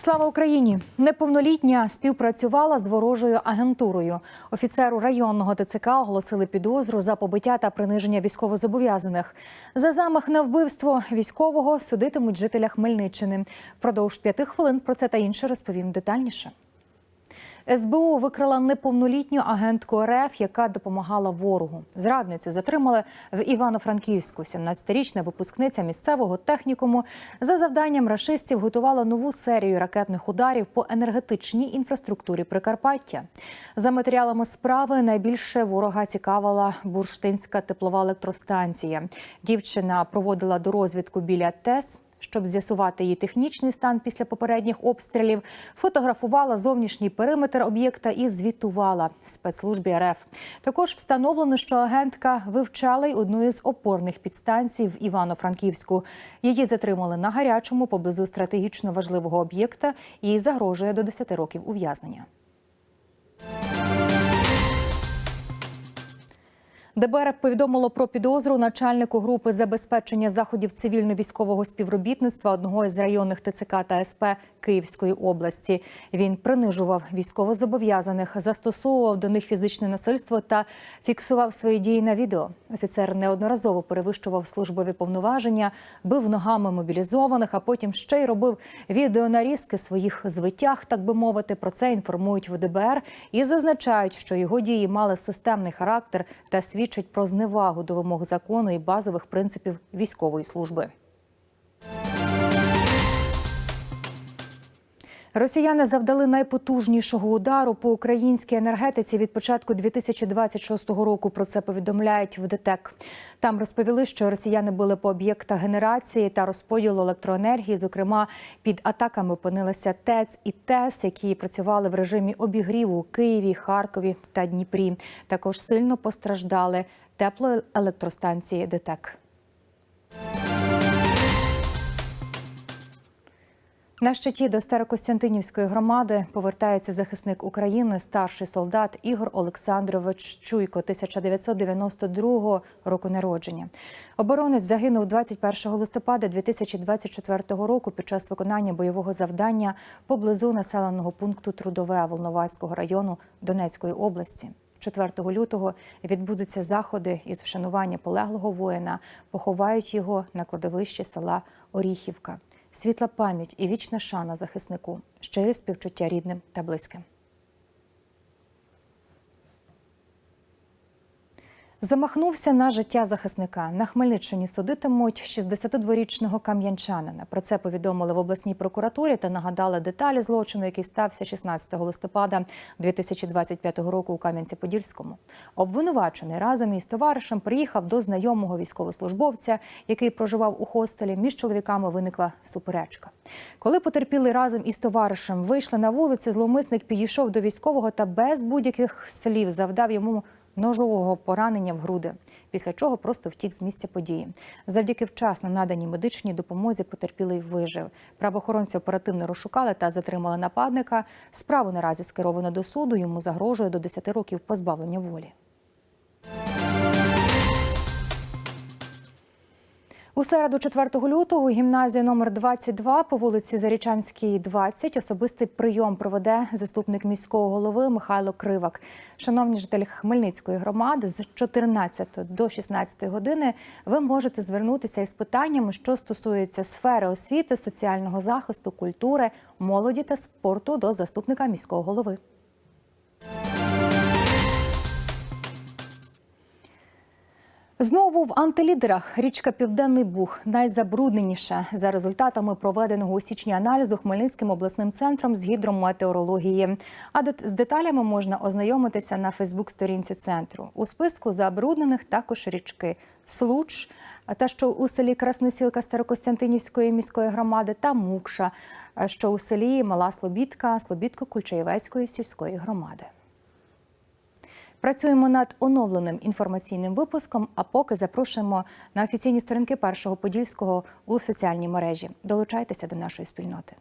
Слава Україні! Неповнолітня співпрацювала з ворожою агентурою. Офіцеру районного ТЦК оголосили підозру за побиття та приниження військовозобов'язаних. За замах на вбивство військового судитимуть жителя Хмельниччини. Впродовж п'яти хвилин про це та інше розповім детальніше. СБУ викрила неповнолітню агентку РФ, яка допомагала ворогу. Зрадницю затримали в Івано-Франківську. 17-річна випускниця місцевого технікуму за завданням рашистів готувала нову серію ракетних ударів по енергетичній інфраструктурі Прикарпаття. За матеріалами справи найбільше ворога цікавила бурштинська теплова електростанція. Дівчина проводила дорозвідку біля ТЕС щоб з'ясувати її технічний стан після попередніх обстрілів, фотографувала зовнішній периметр об'єкта і звітувала спецслужбі РФ. Також встановлено, що агентка вивчала й одну із опорних підстанцій в Івано-Франківську. Її затримали на гарячому поблизу стратегічно важливого об'єкта і загрожує до 10 років ув'язнення. ДБР повідомило про підозру начальнику групи забезпечення заходів цивільно-військового співробітництва одного із районних ТЦК та СП Київської області. Він принижував військовозобов'язаних, застосовував до них фізичне насильство та фіксував свої дії на відео. Офіцер неодноразово перевищував службові повноваження, бив ногами мобілізованих, а потім ще й робив відеонарізки своїх звитяг, так би мовити. Про це інформують в ДБР і зазначають, що його дії мали системний характер та свідчать свідчить про зневагу до вимог закону і базових принципів військової служби. Росіяни завдали найпотужнішого удару по українській енергетиці від початку 2026 року. Про це повідомляють в ДТЕК. Там розповіли, що росіяни били по об'єктах генерації та розподілу електроенергії. Зокрема, під атаками опинилися ТЕЦ і ТЕС, які працювали в режимі обігріву у Києві, Харкові та Дніпрі. Також сильно постраждали теплоелектростанції ДТЕК. На щиті до Старокостянтинівської громади повертається захисник України, старший солдат Ігор Олександрович Чуйко, 1992 року народження. Оборонець загинув 21 листопада 2024 року під час виконання бойового завдання поблизу населеного пункту Трудове Волноваського району Донецької області. 4 лютого відбудуться заходи із вшанування полеглого воїна. Поховають його на кладовищі села Оріхівка. Світла пам'ять і вічна шана захиснику, щирі співчуття рідним та близьким. Замахнувся на життя захисника. На Хмельниччині судитимуть 62-річного кам'янчанина. Про це повідомили в обласній прокуратурі та нагадали деталі злочину, який стався 16 листопада 2025 року у Кам'янці-Подільському. Обвинувачений разом із товаришем приїхав до знайомого військовослужбовця, який проживав у хостелі. Між чоловіками виникла суперечка. Коли потерпіли разом із товаришем, вийшли на вулиці, зловмисник підійшов до військового та без будь-яких слів завдав йому ножового поранення в груди, після чого просто втік з місця події. Завдяки вчасно наданій медичній допомозі потерпілий вижив. Правоохоронці оперативно розшукали та затримали нападника. Справу наразі скеровано до суду. Йому загрожує до 10 років позбавлення волі. У середу 4 лютого гімназія номер 22 по вулиці Зарічанській, 20 особистий прийом проведе заступник міського голови Михайло Кривак. Шановні жителі Хмельницької громади, з 14 до 16 години ви можете звернутися із питаннями, що стосуються сфери освіти, соціального захисту, культури, молоді та спорту до заступника міського голови. Знову в антилідерах річка Південний Буг найзабрудненіша за результатами проведеного у січні аналізу Хмельницьким обласним центром з гідрометеорології. А з деталями можна ознайомитися на Фейсбук-сторінці центру. У списку забруднених також річки Случ, та що у селі Красносілка Старокостянтинівської міської громади та Мукша, що у селі Мала Слобідка Слобідко-Кульчаєвецької сільської громади. Працюємо над оновленим інформаційним випуском. А поки запрошуємо на офіційні сторінки першого подільського у соціальній мережі. Долучайтеся до нашої спільноти.